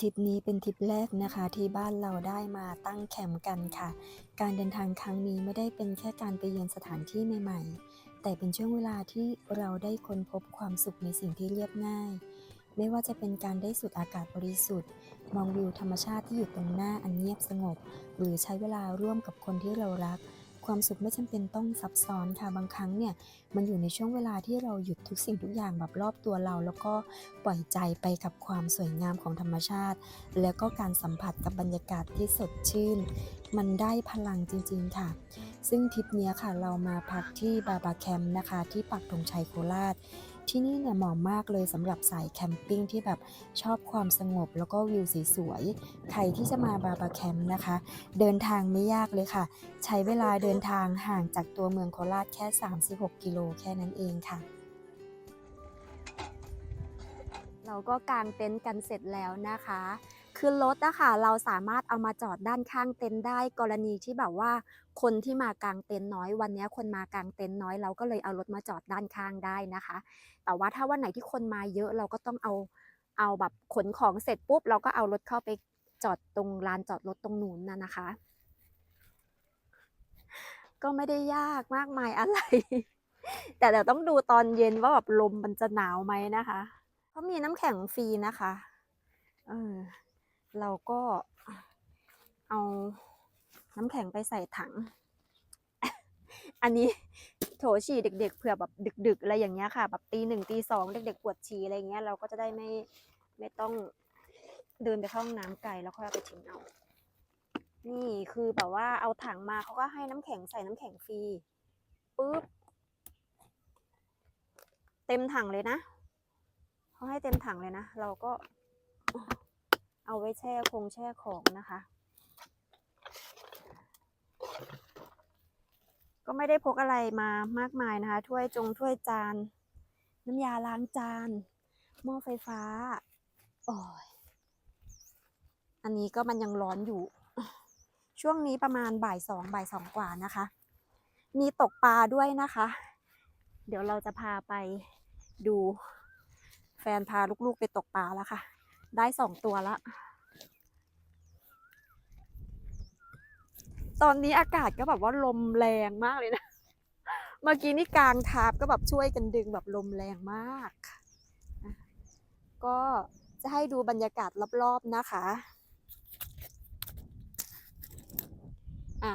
ทริปนี้เป็นทริปแรกนะคะที่บ้านเราได้มาตั้งแคมป์กันค่ะ การเดินทางครั้งนี้ไม่ได้เป็นแค่การไปเยือนสถานที่ใหม่ๆ แต่เป็นช่วงเวลาที่เราได้ค้นพบความสุขในสิ่งที่เรียบง่าย ไม่ว่าจะเป็นการได้สูดอากาศบริสุทธิ์ มองวิวธรรมชาติที่อยู่ตรงหน้าอันเงียบสงบ หรือใช้เวลาร่วมกับคนที่เรารัก ความสุขไม่จำเป็นต้องซับซ้อนค่ะบางครั้งเนี่ยมันอยู่ในช่วงเวลาที่เราหยุดทุกสิ่งทุกอย่างแบบรอบตัวเรา แล้วก็ปล่อยใจไปกับความสวยงามของธรรมชาติ แล้วก็การสัมผัสกับบรรยากาศที่สดชื่น มันได้พลังจริง ๆ ค่ะ ซึ่งทริปนี้ค่ะเรามาพักที่บาบาแคมป์นะคะ ที่ปักธงชัยโคราช ที่นี่เนี่ยเหมาะมากเลยสำหรับสายแคมปิ้งที่แบบชอบความสงบแล้วก็วิวสวยๆ ใครที่จะมาบาบาแคมป์นะคะ เดินทางไม่ยากเลยค่ะ ใช้เวลาเดินทางห่างจากตัวเมืองโคราชแค่ 36 กิโลแค่นั้นเองค่ะ เราก็กางเต็นท์กันเสร็จแล้วนะคะ คือรถอะค่ะเราสามารถเอามาจอดด้านข้างเต็นท์ได้กรณีที่แบบว่าคนที่มากางเต็นท์น้อยวันนี้คนมากางเต็นท์น้อยเราก็เลยเอารถมาจอดด้านข้างได้นะคะ แต่ว่าถ้าวันไหนที่คนมาเยอะเราก็ต้องเอาเอาแบบขนของเสร็จปุ๊บ เราก็เอารถเข้าไปจอดตรงลานจอดรถตรงนู้นน่ะนะคะ ก็ไม่ได้ยากมากมายอะไร แต่เดี๋ยวต้องดูตอนเย็นว่าแบบลมมันจะหนาวไหมนะคะ เพราะมีน้ำแข็งฟรีนะคะ เออ เราก็เอาน้ำแข็งไปใส่ถัง อันนี้โถฉี่เด็ก ๆ เผื่อแบบดึก ๆ อะไรอย่างเงี้ยค่ะ แบบตีหนึ่งตีสองเด็ก ๆ ปวดฉี่อะไรเงี้ยเราก็จะได้ไม่ไม่ต้องเดินไปเข้าห้องน้ำไกลแล้วค่อยเอาไปทิ้งเอา นี่คือแบบว่าเอาถังมาเขาก็ให้น้ำแข็งใส่น้ำแข็งฟรีปุ๊บเต็มถังเลยนะเขาให้เต็มถังเลยนะ เราก็ เอาไว้แช่คงแช่ของนะคะ ก็ไม่ได้พกอะไรมามากมายนะคะ ถ้วยจงถ้วยจาน น้ำยาล้างจานหม้อไฟฟ้าโอ้ยอันนี้ก็มันยังร้อนอยู่ ช่วงนี้ประมาณบ่ายสองบ่ายสองกว่านะคะ มีตกปลาด้วยนะคะ เดี๋ยวเราจะพาไปดูแฟนพาลูกๆไปตกปลาแล้วค่ะ ได้สองตัวละ ตอนนี้อากาศก็แบบว่าลมแรงมากเลยนะ เมื่อกี้นี่กลางทาบก็แบบช่วยกันดึงแบบลมแรงมาก ก็จะให้ดูบรรยากาศรอบๆนะคะ อะ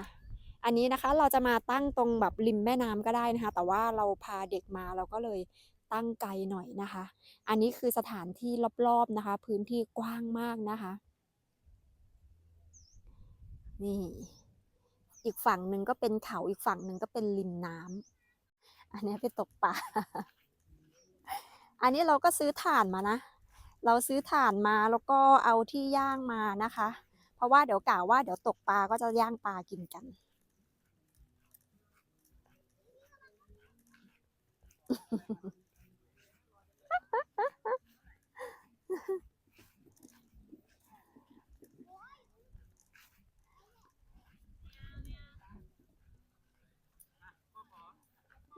อันนี้นะคะเราจะมาตั้งตรงแบบริมแม่น้ำก็ได้นะคะ แต่ว่าเราพาเด็กมาเราก็เลย ตั้งไกลหน่อยนะคะ อันนี้คือสถานที่รอบๆนะคะ พื้นที่กว้างมากนะคะ นี่ อีกฝั่งหนึ่งก็เป็นเขาอีกฝั่งหนึ่งก็เป็นริมน้ำอันนี้ไปตกปลาอันนี้เราก็ซื้อถ่านมานะ เราซื้อถ่านมาแล้วก็เอาที่ย่างมานะคะ เพราะว่าเดี๋ยวกล่าวว่าเดี๋ยวตกปลาก็จะย่างปลากินกัน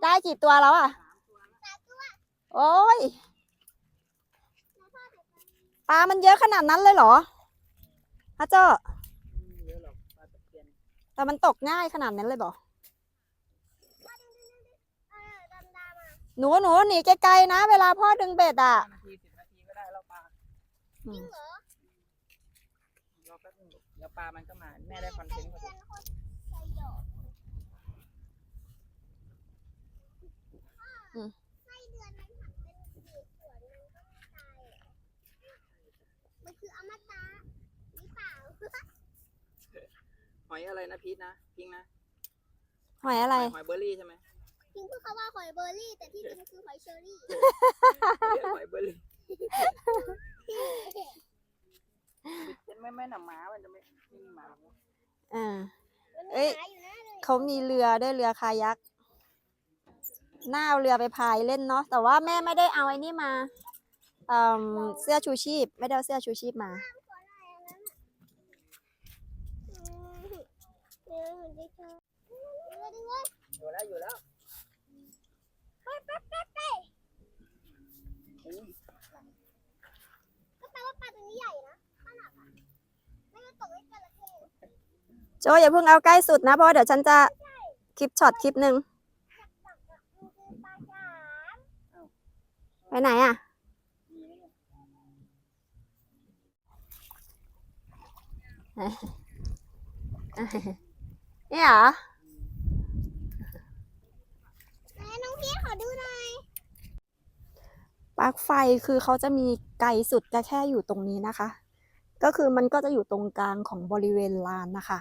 ได้ กี่ตัวแล้วอะโอ้ยปลามันเยอะขนาดนั้นเลยเหรอฮะเจ้าแต่มันตกง่ายขนาดนั้นเลยบอกหนูหนูหนีไกลๆนะ เวลาพ่อดึงเบ็ดอะนาทีสิบนาทีก็ได้แล้วปลาอืมรอแป๊บนึงเดี๋ยวปลามันก็มาแม่ได้คอนเทนต์พอดี มันคืออมตะหรือเปล่า หอยอะไรนะพีทนะพิงนะหอยอะไร หอยเบอร์รี่ใช่ไหมพิงพูดเขาว่าหอยเบอร์รี่ แต่ที่จริงคือหอยเชอรี่ เรียกหอยเบอร์รี่เป็นไม่ไม่หนาม้ามันจะไม่ไม่มีหมาหรอกอ่า มันเอ้มียหมาอยู่นะเลย เขามีเรือด้วยเรือคายัก น่าเอาเรือไปพายเล่นเนาะแต่ว่าแม่ไม่ได้เอาไอ้นี่มาเอ่อเสื้อชูชีพ ไม่ได้เอาเสื้อชูชีพมาอืมเดี๋ยวมันจะเจอเดี๋ยวดึงไว้อยู่แล้วอยู่แล้วเฮ้ยแป๊บแป๊บแป๊บก็แปลว่าปลาตัวนี้ใหญ่นะขนาดตกไอ้จระเข้โจอย่าเพิ่งเอาใกล้สุดนะเพราะว่าเดี๋ยวฉันจะคลิปช็อตคลิปหนึ่ง ตักอะมันคือปลาฉลาม ไปไหนอะ นี่เหรอไหนน้องพี่ขอดูหน่อยปลั๊กไฟคือเขาจะมีไกลสุดก็แค่อยู่ตรงนี้นะคะ ก็คือมันก็จะอยู่ตรงกลางของบริเวณลานนะคะ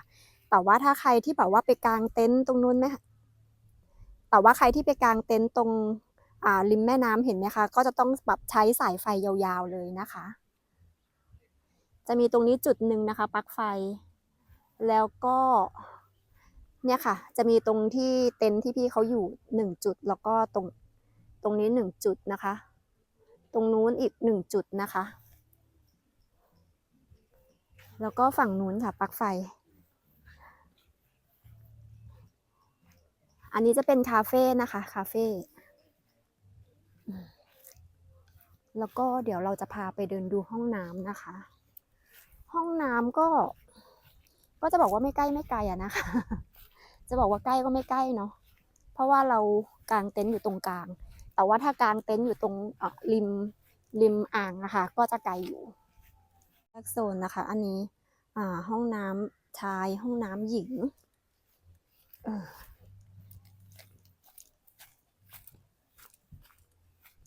แต่ว่าถ้าใครที่แบบว่าไปกางเต็นท์ตรงนู้นไหมคะแต่ว่าใครที่ไปกางเต็นท์ตรงอ่า ริมแม่น้ำเห็นไหมคะ ก็จะต้องแบบใช้สายไฟยาวๆเลยนะคะ จะมีตรงนี้จุดหนึ่งนะคะปลั๊กไฟ แล้วก็เนี่ยค่ะ จะมีตรงที่เต็นท์ที่พี่เขาอยู่หนึ่งจุด แล้วก็ตรงตรงนี้หนึ่งจุดนะคะ ตรงนู้นอีกหนึ่งจุดนะคะ แล้วก็ฝั่งนู้นค่ะปลั๊กไฟ อันนี้จะเป็นคาเฟ่นะคะ คาเฟ่อืม แล้วก็เดี๋ยวเราจะพาไปเดินดูห้องน้ำนะคะ ห้องน้ำก็ ก็จะบอกว่าไม่ใกล้ไม่ไกลอะนะคะ จะบอกว่าใกล้ก็ไม่ใกล้เนาะ เพราะว่าเรากางเต็นท์อยู่ตรงกลาง แต่ว่าถ้ากางเต็นท์อยู่ตรงริมริมอ่างนะคะ ก็จะไกลอยู่แยกโซนนะคะ อันนี้อ่าห้องน้ำชายห้องน้ำหญิง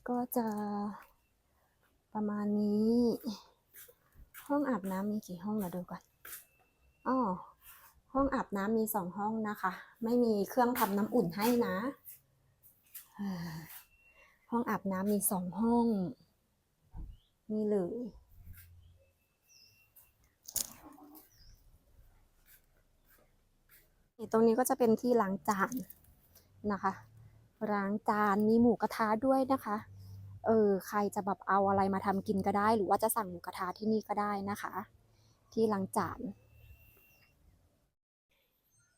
ก็จะ ประมาณนี้ ห้องอาบน้ำมีกี่ห้องนะดูก่อนอ๋อห้องอาบน้ำมีสองห้องนะคะ ไม่มีเครื่องทำน้ำอุ่นให้นะ ห้องอาบน้ำมีสองห้อง นี่เลยตรงนี้ก็จะเป็นที่ล้างจานนะคะล้างจานมีหมูกระทะด้วยนะคะ เออใครจะแบบเอาอะไรมาทำกินก็ได้ หรือว่าจะสั่งหมูกระทะที่นี่ก็ได้นะคะ ที่ลังจาน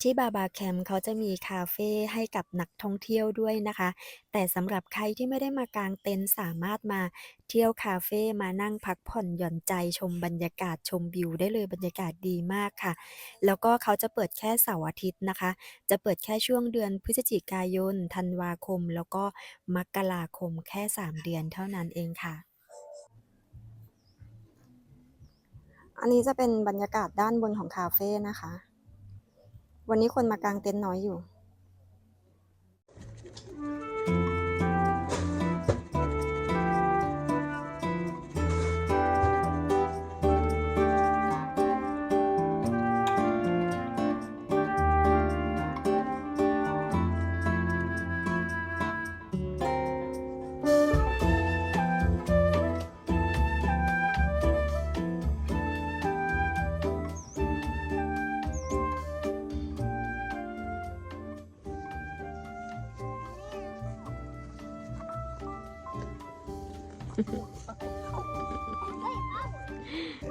ที่บาบาแคมป์เขาจะมีคาเฟ่ให้กับนักท่องเที่ยวด้วยนะคะ แต่สำหรับใครที่ไม่ได้มากางเต็นท์สามารถมาเที่ยวคาเฟ่มานั่งพักผ่อนหย่อนใจชมบรรยากาศชมวิวได้เลยบรรยากาศดีมากค่ะ แล้วก็เขาจะเปิดแค่เสาร์อาทิตย์นะคะ จะเปิดแค่ช่วงเดือนพฤศจิกายนธันวาคม แล้วก็มกราคมแค่ 3 เดือนเท่านั้นเองค่ะ อันนี้จะเป็นบรรยากาศด้านบนของคาเฟ่นะคะ วันนี้คนมากางเต็นท์น้อยอยู่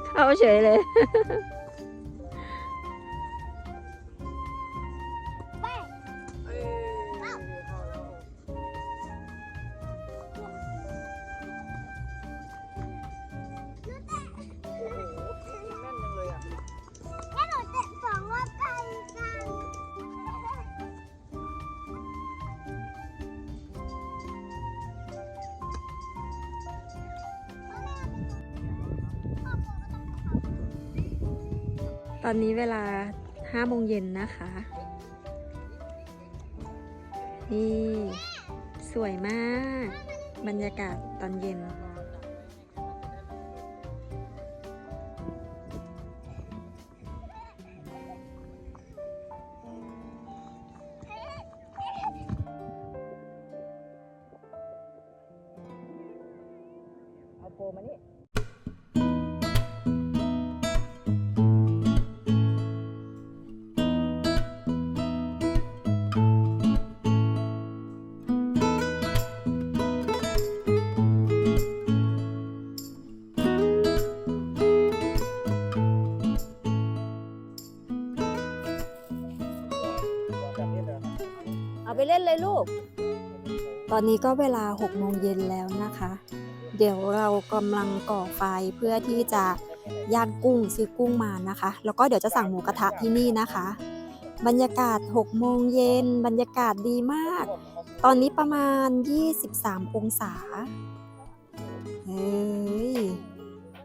เข้าเฉยเลย นนี้เวลา5โมงเย็นนะคะ นี่ สวยมาก บรรยากาศตอนเย็น เอาไปเล่นเลยลูก ตอนนี้ก็เวลา6โมงเย็นแล้วนะคะ เดี๋ยวเรากำลังก่อไฟเพื่อที่จะย่างกุ้งซื้อกุ้งมานะคะ แล้วก็เดี๋ยวจะสั่งหมูกระทะที่นี่นะคะ บรรยากาศ6โมงเย็นบรรยากาศดีมาก ตอนนี้ประมาณ 23 องศาเฮ้ย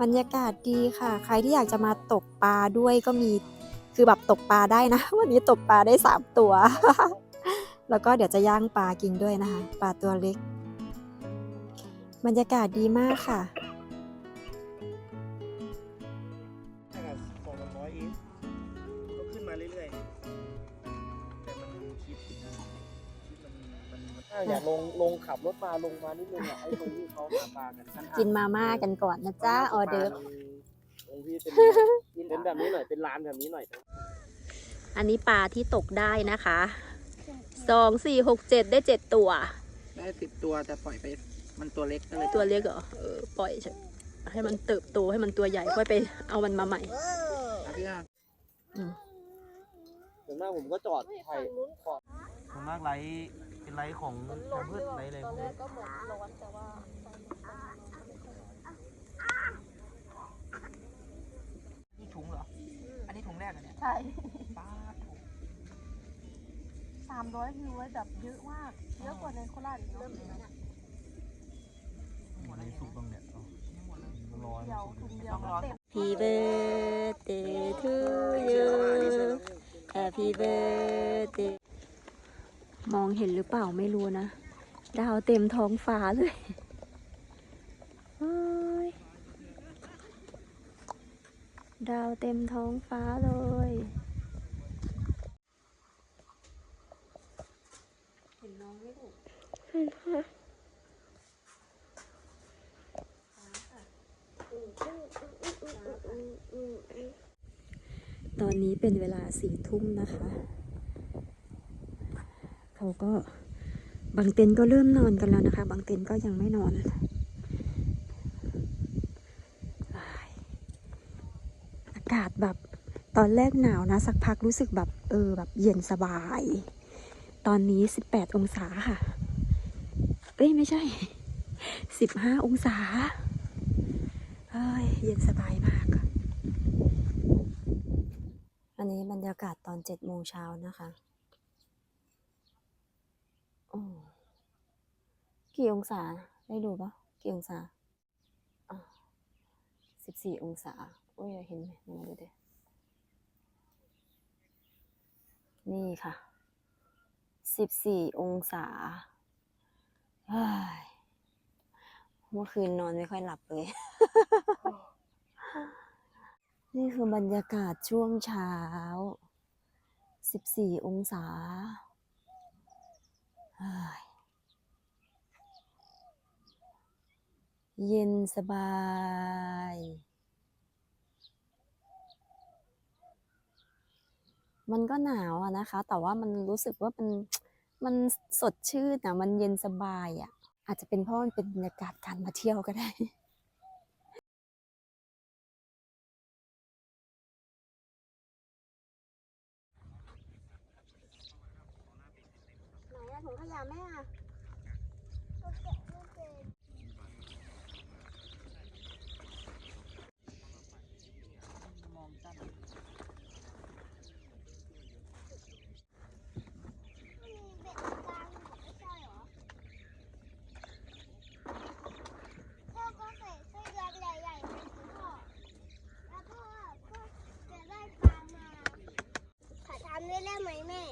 บรรยากาศดีค่ะ ใครที่อยากจะมาตกปลาด้วยก็มี คือแบบตกปลาได้นะ วันนี้ตกปลาได้ 3 ตัว แล้วก็เดี๋ยวจะย่างปลากินด้วยนะคะ ปลาตัวเล็ก บรรยากาศดีมากค่ะแค่กับสองร้อยเองก็ขึ้นมาเรื่อยๆ แต่มันคิดคิดมันมันมันถ้าอยากลงลงขับรถมาลงมานิดนึงอะไอ้ตรงที่เขาหาปลากันกินมาม่ากันก่อนนะจ๊ะออเดิร์ฟตรงที่เป็นเป็นแบบนี้หน่อยเป็นร้านแบบนี้หน่อย อันนี้ปลาที่ตกได้นะคะ สองสี่หกเจ็ดได้เจ็ดตัว ได้สิบตัวแต่ปล่อยไปมันตัวเล็กก็เลยตัวเล็กเหรอเออปล่อยเถอะให้มันเติบโตให้มันตัวใหญ่ค่อยไปเอามันมาใหม่พี่อะส่วนมากผมก็จอดถ่ายขอบส่วนมากไลฟ์เป็นไลฟ์ของทางพืชไลฟ์อะไรพวกนี้นี่ถุงเหรอ อันนี้ถุงแรกเหรอเนี่ย ใช่ป้าถุงสามร้อยวิวไว้แบบเยอะมากเยอะกว่าในโคราชอีกเนาะหมดในสุกบ้างเนี่ยร้อนเดียวถุงเดียวต้องรอเต็ม Happy birthday to you Happy birthday มองเห็นหรือเปล่าไม่รู้นะ ดาวเต็มท้องฟ้าเลยเฮ้ยดาวเต็มท้องฟ้าเลย เห็นน้องไหมลู ตอนนี้เป็นเวลาสี่ทุ่มนะคะ เขาก็บางเต็นก็เริ่มนอนกันแล้วนะคะ บางเต็นก็ยังไม่นอน อากาศแบบตอนแรกหนาวนะ สักพักรู้สึกแบบเออแบบเย็นสบาย ตอนนี้ 18 องศาค่ะ อ้ยไม่ใช่15องศาเอ้ยเย็นสบายมากอะอันนี้บรรยากาศตอน7โมงเช้านะคะโอ้กี่องศาได้ดูปะกี่องศาอะ14องศาโอ้ยเห็นไหมมาดูดินี่ค่ะ14องศา เมื่อคืนนอนไม่ค่อยหลับเลย นี่คือบรรยากาศช่วงเช้า 14 องศา เยเย็นสบายมันก็หนาวอะนะคะ แต่ว่ามันรู้สึกว่ามัน มันสดชื่นอะ มันเย็นสบายอะ อาจจะเป็นเพราะมันเป็นบรรยากาศการมาเที่ยวก็ได้ ไหนอะถุงขยะแม่อะ มองจัน มีเบ็ดกลางไม่ใช่เหรอพ่อก็ใส่เสื้อยันใหญ่ๆไปสิพ่อแล้วพ่อก็จะได้ปลามาขอทำ ได้ไหมแม่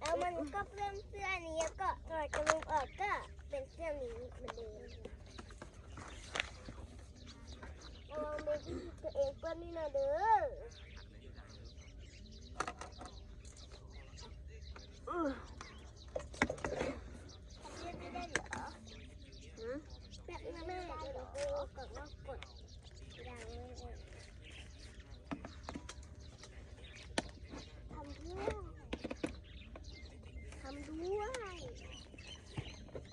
แล้วมันก็เพิ่มเสื้อนี้แล้วก็ถอดกระดุมออกก็เป็นเสื้อนี้เหมือนเดิมเอาเบบี้ตัวเองเปื้อนนี่นะเด้อเรียกไม่ได้เหรอฮะแป๊บนึงแม่เดี๋ยวดูก่อนว่ากดยังไม่ได้ทำด้วยทำด้วย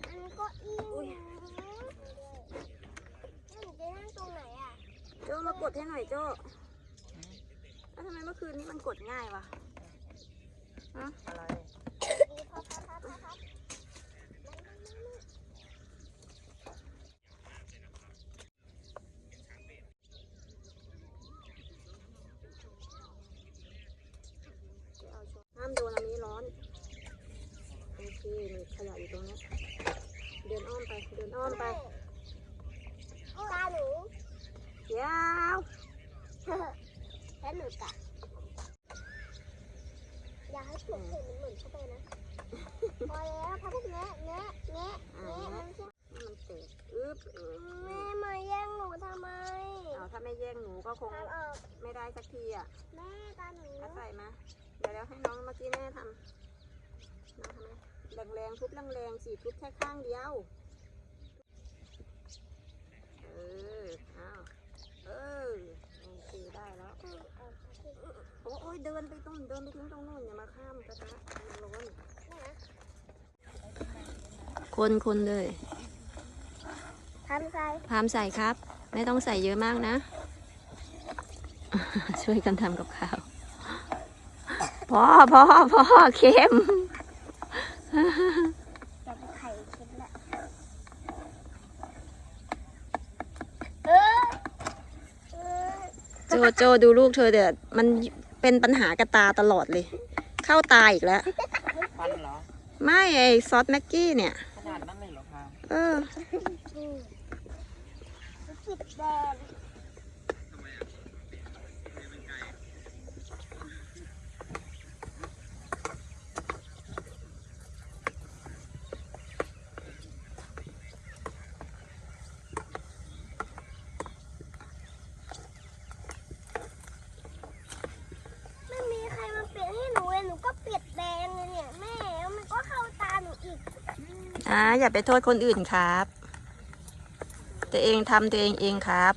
อันนี้ก็อีนะแล้วหนูจะนั่งตรงไหนอะ โจมา กดให้หน่อยโจ้แล้วทำไมเมื่อคืนนี้มันกดง่ายวะอะไร ดีพอพับพับพับพับ ดินอ้อมไป ตาหนู ยาว แล้วหนูกัดอย่าให้เปลือกเห็นมันเหมือนเข้าไปนะ พอแล้วพอพวกแงะแงะแงะแงะมันจะ มันเตะอึ๊บ แม่มาแย่งหนูทำไม เอาถ้าไม่แย่งห นูก็คงทำออกไม่ได้สักทีอะแม่ตาหนูก็ใส่มา เดี๋ยวแล้วให้น้องเมื่อกี้แม่ทำน้องทำไหมแรงๆทุบแรงๆสิทุบแค่ข้างเดียว เออเอาเออโอเคได้แล้วโอ้โอ้ยเดินไปตรงเดินไปทิ้งตรงนู้นอย่ามาข้ามกระทะมันร้อนคนคนเลยทำใจพามใส่ครับ ไม่ต้องใส่เยอะมากนะ ช่วยกันทำกับข้าวพอพอพอเค็มจะไปไข่คิดละเออเออโจโจดูลูกเธอเดี๋ยวมันเป็นปัญหากระตาตลอดเลย เข้าตาอีกแล้วฟันเหรอ ไม่ไอซอสแม็กกี้เนี่ย ขนาดนั้นเลยเหรอพามเออ อืมจิตแดง ไม่มีใครมาเปลี่ยนให้หนูเลยหนูก็เปลี่ยนแดงเลยเนี่ยแม่แล้วมันก็เข้าตาหนูอีก อ่าอย่าไปโทษคนอื่นครับ ตัวเองทำตัวเองเองครับ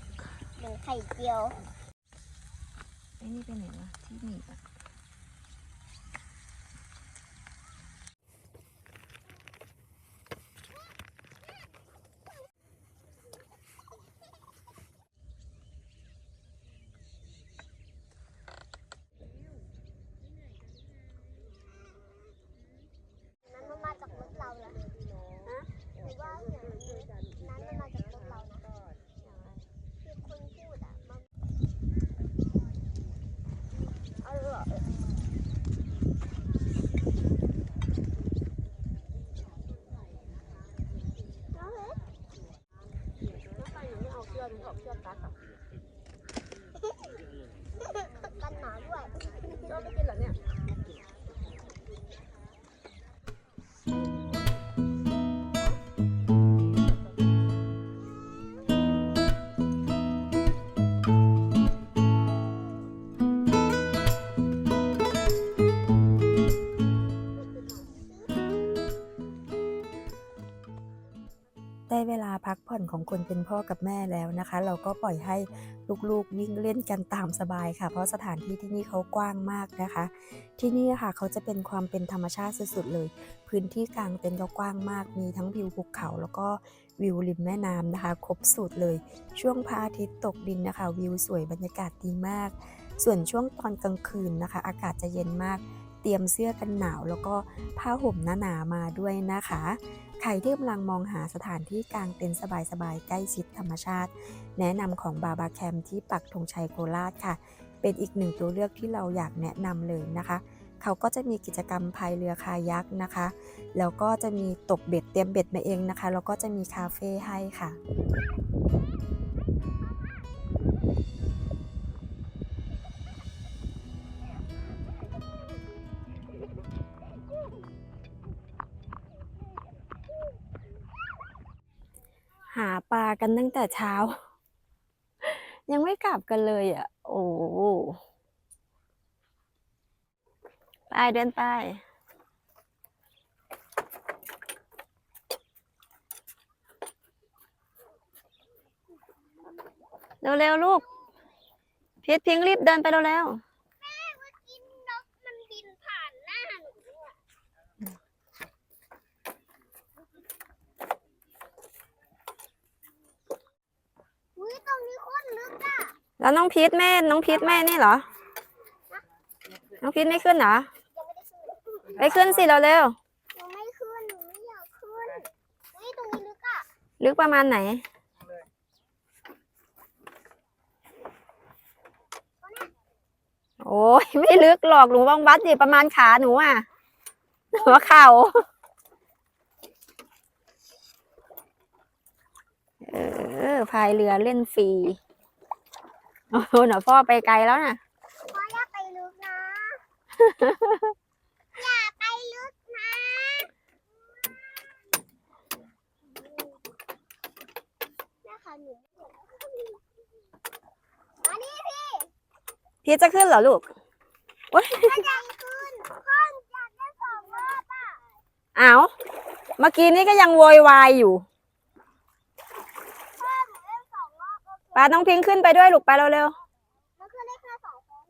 เหมือนไข่เจียวไอ้นี่เป็นไหนวะที่หนีบอะ นั้นมันมาจากรถเราเหรอฮะหรือว่าอย่างนั้นมันมาจากรถเรานะคือคนพูดอะมันอร่อยน้องเล็ก กันหนาด้วยโจไม่กินเหรอเนี่ย ของคนเป็นพ่อกับแม่แล้วนะคะ เราก็ปล่อยให้ลูกๆวิ่งเล่นกันตามสบายค่ะ เพราะสถานที่ที่นี่เขากว้างมากนะคะ ที่นี่ค่ะเขาจะเป็นความเป็นธรรมชาติสุดๆเลย พื้นที่กลางเต็นท์ก็กว้างมาก มีทั้งวิวภูเขาแล้วก็วิวริมแม่น้ำนะคะ ครบสูตรเลย ช่วงพระอาทิตย์ตกดินนะคะ วิวสวยบรรยากาศดีมาก ส่วนช่วงตอนกลางคืนนะคะ อากาศจะเย็นมาก เตรียมเสื้อกันหนาว แล้วก็ผ้าห่มหนาๆมาด้วยนะคะ ใครที่กำลังมองหาสถานที่กลางเต็นท์สบายๆ ใกล้ชิดธรรมชาติ แนะนำของบาบาแคมที่ปักธงชัยโคราชค่ะ เป็นอีกหนึ่งตัวเลือกที่เราอยากแนะนำเลยนะคะ เขาก็จะมีกิจกรรมพายเรือคายักนะคะ แล้วก็จะมีตกเบ็ดเตรียมเบ็ดมาเองนะคะ แล้วก็จะมีคาเฟ่ให้ค่ะาปลากันตั้งแต่เช้า ยังไม่กลับกันเลยอะ โอ้ไปเดินไปเร็วๆลูกพีทพิงรีบเดินไปเร็วแม่เมื่อกี้นกมันบินผ่านหน้าหนูอะอุ้ยตรงนี้โคตรลึกอะ ๆ แล้วน้องพีทแม่ น้องพีทแม่นี่เหรอ น้องพีทไม่ขึ้นเหรอยังไม่ได้ขึ้นไปขึ้นสิเร็วหนูไม่ขึ้นหนูไม่อยากขึ้นอุ้ยตรงนี้ลึกอะๆลึกประมาณไหน โอ้ยไม่ลึกหรอกหนูลองวัดดิประมาณขาหนูอะ หัวเข่าเออพายเรือเล่นฟรี โอ้โหหนูพ่อไปไกลแล้วน่ะพ่ออย่าไปลึกนะ อย่าไปลึกนะ แม่ค่ะหนูอันนี้พี่พี่จะขึ้นเหรอลูกถ้าใจขึ้นพ่ออยากได้สองรอบอะอ้าวเมื่อกี้นี้ก็ยังโวยวายอยู่ พ่อหนูเล่นสองรอบก็ ปลาต้องพิงขึ้นไปด้วยลูกไปเร็วมันคือได้แค่สองคน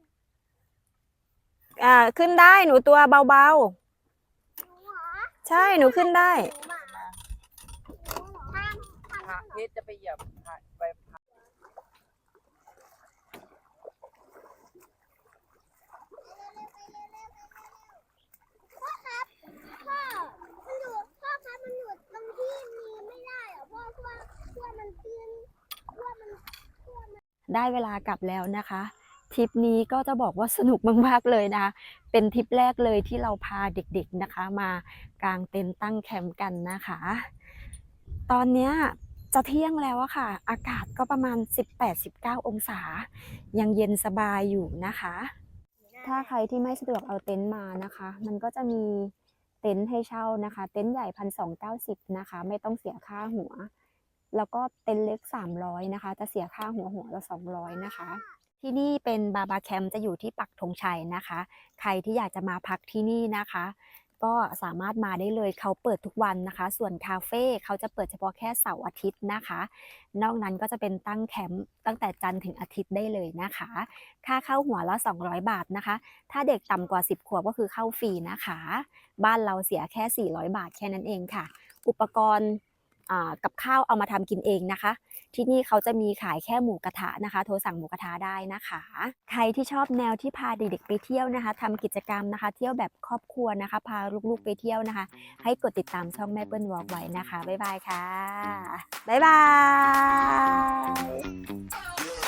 ๆอ่า ขึ้นได้หนูตัวเบาหนูเหรอๆ ใช่หนูขึ้นได้ หนูมาหนูเหรอห้ามห้ามพระเพชรจะไปเหยียบพระไปพระพ่อครับพ่อมันอยู่พ่อครับมันอยู่ตรงที่มีไม่ได้เหรอพ่อเพราะว่าเพราะว่ามันตื้นเพราะว่ามันเพราะว่ามัน ได้เวลากลับแล้วนะคะทริปนี้ก็จะบอกว่าสนุกมากๆเลยนะเป็นทริปแรกเลยที่เราพาเด็กๆนะคะ มากางเต็นท์ตั้งแคมป์กันนะคะ ตอนนี้จะเที่ยงแล้วอะค่ะ อากาศก็ประมาณ 18-19 องศา ยังเย็นสบายอยู่นะคะ ถ้าใครที่ไม่สะดวกเอาเต็นท์มานะคะ มันก็จะมีเต็นท์ให้เช่านะคะ เต็นท์ใหญ่พันสองเก้าสิบนะคะ ไม่ต้องเสียค่าหัว แล้วก็เต็นท์เล็ก 300 นะคะ จะเสียค่าหัวหัวละ 200 นะคะ ที่นี่เป็นบาบาแคมป์จะอยู่ที่ปักธงชัยนะคะ ใครที่อยากจะมาพักที่นี่นะคะ ก็สามารถมาได้เลยเขาเปิดทุกวันนะคะ ส่วนคาเฟ่เขาจะเปิดเฉพาะแค่เสาร์อาทิตย์นะคะ นอกนั้นก็จะเป็นตั้งแคมป์ตั้งแต่จันทร์ถึงอาทิตย์ได้เลยนะคะ ค่าเข้าหัวละ 200 บาทนะคะ ถ้าเด็กต่ำกว่า 10 ขวบก็คือเข้าฟรีนะคะ บ้านเราเสียแค่ 400 บาทแค่นั้นเองค่ะ อุปกรณ์ กับข้าวเอามาทำกินเองนะคะ ที่นี่เขาจะมีขายแค่หมูกระทะนะคะ โทรสั่งหมูกระทะได้นะคะ ใครที่ชอบแนวที่พาเด็กๆไปเที่ยวนะคะทำกิจกรรมนะคะ เที่ยวแบบครอบครัวนะคะ พาลูกๆไปเที่ยวนะคะ ให้กดติดตามช่องแม่เปิ้ลวอล์กไว้นะคะบ๊ายบายค่ะบ๊ายบาย